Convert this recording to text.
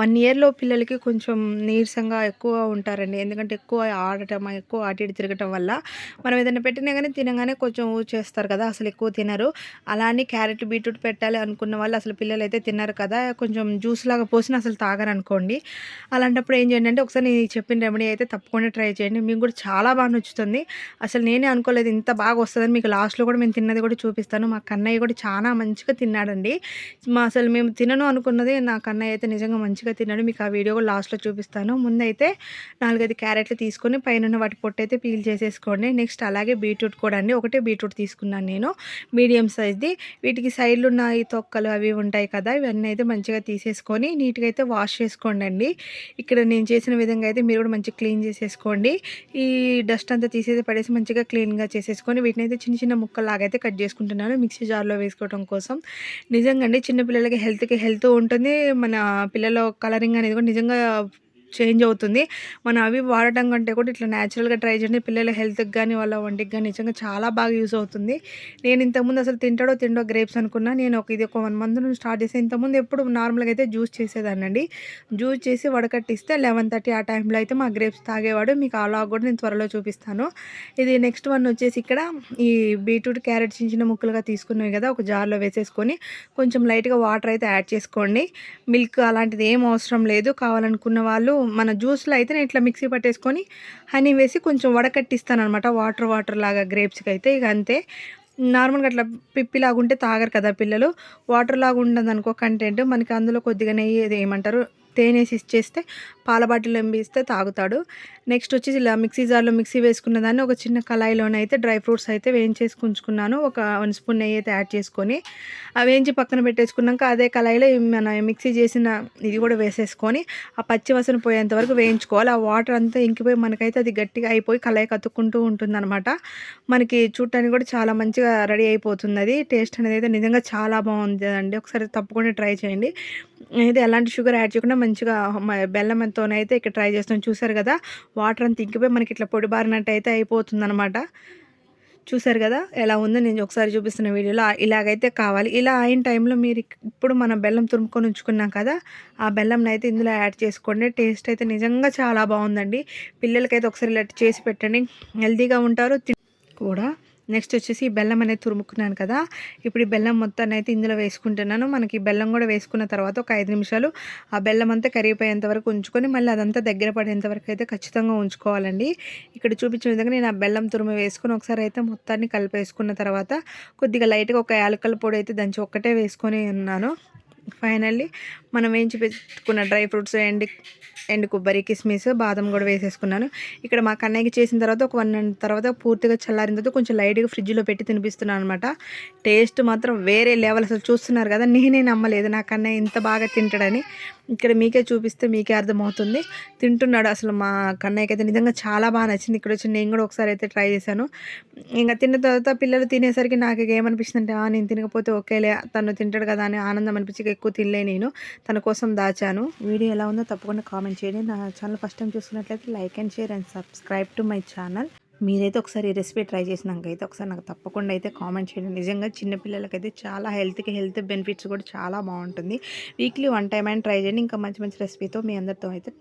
One ఇయర్లో పిల్లలకి కొంచెం నీరసంగా ఎక్కువ ఉంటారండి. ఎందుకంటే ఎక్కువ ఆడటం ఎక్కువ అటు ఇటు తిరగటం వల్ల మనం ఏదైనా పెట్టినా కానీ తినగానే కొంచెం చేస్తారు కదా అసలు ఎక్కువ తినరు. అలా అని క్యారెట్ బీట్రూట్ పెట్టాలి అనుకున్న వాళ్ళు అసలు పిల్లలు అయితే తిన్నారు కదా కొంచెం జ్యూస్ లాగా పోసిన అసలు తాగరు అనుకోండి. అలాంటప్పుడు ఏం చేయండి అంటే ఒకసారి నేను చెప్పిన రెమెడీ అయితే తప్పకుండా ట్రై చేయండి. మీకు కూడా చాలా బాగా నచ్చుతుంది. అసలు నేనే అనుకోలేదు ఇంత బాగా వస్తుందని మీకు లాస్ట్లో కూడా మేము తిన్నది కూడా చూపిస్తాను. మా కన్నయ్య కూడా చాలా మంచిగా తిన్నాడండి. మా అసలు మేము తినను అనుకున్నది నా కన్నయ్య అయితే నిజంగా మంచిగా తిన్నాడు. మీకు ఆ వీడియో కూడా లాస్ట్లో చూపిస్తాను. ముందైతే నాలుగైదు క్యారెట్లు తీసుకొని పైన వాటి పొట్టు అయితే పీల్ చేసేసుకోండి. నెక్స్ట్ అలాగే బీట్రూట్ కూడా అండి. ఒకటే బీట్రూట్ తీసుకున్నాను నేను. మీడియం సైజ్ది. వీటికి సైడ్లు ఉన్న ఈ తొక్కలు అవి ఉంటాయి కదా ఇవన్నీ అయితే మంచిగా తీసేసుకొని నీట్గా అయితే వాష్ చేసుకోండి అండి. ఇక్కడ నేను చేసిన విధంగా అయితే మీరు కూడా మంచిగా క్లీన్ చేసేసుకోండి. ఈ డస్ట్ అంతా తీసేసి పడేసి మంచిగా క్లీన్గా చేసేసుకొని వీటిని అయితే చిన్న చిన్న ముక్కలాగైతే అయితే కట్ చేసుకుంటున్నాను మిక్సీ జార్లో వేసుకోవడం కోసం. నిజంగా అండి చిన్నపిల్లలకి హెల్త్కి హెల్త్ ఉంటుంది. మన పిల్లలు కలరింగ్ అనేది కూడా నిజంగా చేంజ్ అవుతుంది. మనం అవి వాడటం కంటే కూడా ఇట్లా న్యాచురల్గా ట్రై చేయండి. పిల్లల హెల్త్కి కానీ వాళ్ళ వంటికి కానీ నిజంగా చాలా బాగా యూస్ అవుతుంది. నేను ఇంతకుముందు అసలు తింటాడో తిండో గ్రేప్స్ అనుకున్నా. నేను ఒక ఇది ఒక వన్ మంత్ నుంచి స్టార్ట్ చేసి ఇంతకుముందు ఎప్పుడు నార్మల్గా అయితే జ్యూస్ చేసేదానండి జ్యూస్ చేసి వడకట్టిస్తే లెవెన్ థర్టీ ఆ టైంలో అయితే మా గ్రేప్స్ తాగేవాడు. మీకు అలా కూడా నేను త్వరలో చూపిస్తాను. ఇది నెక్స్ట్ వన్ వచ్చేసి ఇక్కడ ఈ బీట్రూట్ క్యారెట్ చిన్న చిన్న ముక్కలుగా తీసుకున్నవి కదా ఒక జార్లో వేసేసుకొని కొంచెం లైట్గా వాటర్ అయితే యాడ్ చేసుకోండి. మిల్క్ అలాంటిది ఏం అవసరం లేదు. కావాలనుకున్న వాళ్ళు మన జ్యూస్లో అయితే నేను ఇట్లా మిక్సీ పట్టేసుకొని హనీ వేసి కొంచెం వడకట్టిస్తాను అనమాట వాటర్ వాటర్ లాగా గ్రేప్స్కి అయితే ఇక అంతే. నార్మల్గా అట్లా పిప్పిలాగా ఉంటే తాగరు కదా పిల్లలు. వాటర్ లాగా ఉండదు అనుకో కంటెంట్ మనకి అందులో కొద్దిగా నెయ్యి ఏమంటారు తేనేసి ఇచ్చేస్తే పాల బాటిల్ ఎంబిస్తే తాగుతాడు. నెక్స్ట్ వచ్చేసి ఇలా మిక్సీ జార్లో మిక్సీ వేసుకున్న దాన్ని ఒక చిన్న కళాయిలోనైతే డ్రై ఫ్రూట్స్ అయితే వేయించేసి ఉంచుకున్నాను ఒక వన్ స్పూన్ నెయ్యి అయితే యాడ్ చేసుకొని ఆ వేయించి పక్కన పెట్టేసుకున్నాక అదే కళాయిలో మన మిక్సీ చేసిన ఇది కూడా వేసేసుకొని ఆ పచ్చి వాసన పోయేంత వరకు వేయించుకోవాలి. ఆ వాటర్ అంతా ఇంకిపోయి మనకైతే అది గట్టిగా అయిపోయి కళాయి కత్తుక్కుంటూ ఉంటుందన్నమాట. మనకి చూడటానికి కూడా చాలా మంచిగా రెడీ అయిపోతుంది అది. టేస్ట్ అనేది అయితే నిజంగా చాలా బాగుంది అండి. ఒకసారి తప్పకుండా ట్రై చేయండి. అయితే ఎలాంటి షుగర్ యాడ్ చేయకుండా మంచిగా అయితే ఇక్కడ ట్రై చేస్తాం. చూసారు కదా? వాటర్ అంత ఇంకిపోయి మనకి ఇట్లా పొడి బారినట్టు అయితే అయిపోతుంది అనమాట చూసారు కదా? ఎలా ఉందో నేను ఒకసారి చూపిస్తున్న వీడియోలో. ఇలాగైతే కావాలి. ఇలా అయిన టైంలో మీరు ఇప్పుడు మనం బెల్లం తురుముకొని ఉంచుకున్నాం కదా? ఆ బెల్లం అయితే ఇందులో యాడ్ చేసుకోండి. టేస్ట్ అయితే నిజంగా చాలా బాగుందండి. పిల్లలకైతే ఒకసారి ఇలా చేసి పెట్టండి. హెల్తీగా ఉంటారు కూడా నెక్స్ట్ వచ్చేసి బెల్లం అనేది తురుముకున్నాను కదా. ఇప్పుడు ఈ బెల్లం మొత్తాన్ని అయితే ఇందులో వేసుకుంటున్నాను. మనకి బెల్లం కూడా వేసుకున్న తర్వాత ఒక ఐదు నిమిషాలు ఆ బెల్లం అంతా కరిగిపోయేంత వరకు ఉంచుకొని మళ్ళీ అదంతా దగ్గర పడేంత వరకు అయితే ఖచ్చితంగా ఉంచుకోవాలండి. ఇక్కడ చూపించిన విధంగా నేను ఆ బెల్లం తురుము వేసుకొని ఒకసారి అయితే మొత్తాన్ని కలిపేసుకున్న తర్వాత కొద్దిగా లైట్గా ఒక యాలకల పొడి అయితే దంచి ఒక్కటే వేసుకొని ఉన్నాను. ఫైనల్లీ మనం వేయించి పెట్టుకున్న డ్రై ఫ్రూట్స్ ఎండి ఎండు కొబ్బరి కిస్మిస్ బాదం కూడా వేసేసుకున్నాను. ఇక్కడ మా కన్నయ్యకి చేసిన తర్వాత ఒక వన్ తర్వాత పూర్తిగా చల్లారిన తర్వాత కొంచెం లైట్గా ఫ్రిడ్జ్లో పెట్టి తినిపిస్తున్నాను అనమాట టేస్ట్ మాత్రం వేరే లెవెల్ అసలు చూస్తున్నారు కదా నేనే నమ్మలేదు. నా కన్నయ్య ఇంత బాగా తింటాడని. ఇక్కడ మీకే చూపిస్తే మీకే అర్థమవుతుంది. తింటున్నాడు అసలు మా కన్నయ్యకి అయితే నిజంగా చాలా బాగా నచ్చింది. ఇక్కడ వచ్చి నేను కూడా ఒకసారి అయితే ట్రై చేశాను. ఇంకా తిన్న తర్వాత పిల్లలు తినేసరికి నాకు ఏమనిపిస్తుంది అంటే నేను తినకపోతే ఓకేలే తను తింటాడు కదా అని ఆనందం అనిపించి ఎక్కువ తినలే నేను. తన కోసం దాచాను. వీడియో ఎలా ఉందో తప్పకుండా కామెంట్ చేయండి. నా ఛానల్ ఫస్ట్ టైం చూస్తున్నట్లయితే like and share and subscribe to my channel. మీరైతే ఒకసారి ఈ రెసిపీ ట్రై చేసినాక అయితే ఒకసారి నాకు తప్పకుండా అయితే కామెంట్ చేయండి. నిజంగా చిన్నపిల్లలకైతే చాలా హెల్త్కి హెల్త్ బెనిఫిట్స్ కూడా చాలా బాగుంటుంది. వీక్లీ వన్ టైం అయినా ట్రై చేయండి. ఇంకా మంచి మంచి రెసిపీతో మీ అందరితో అయితే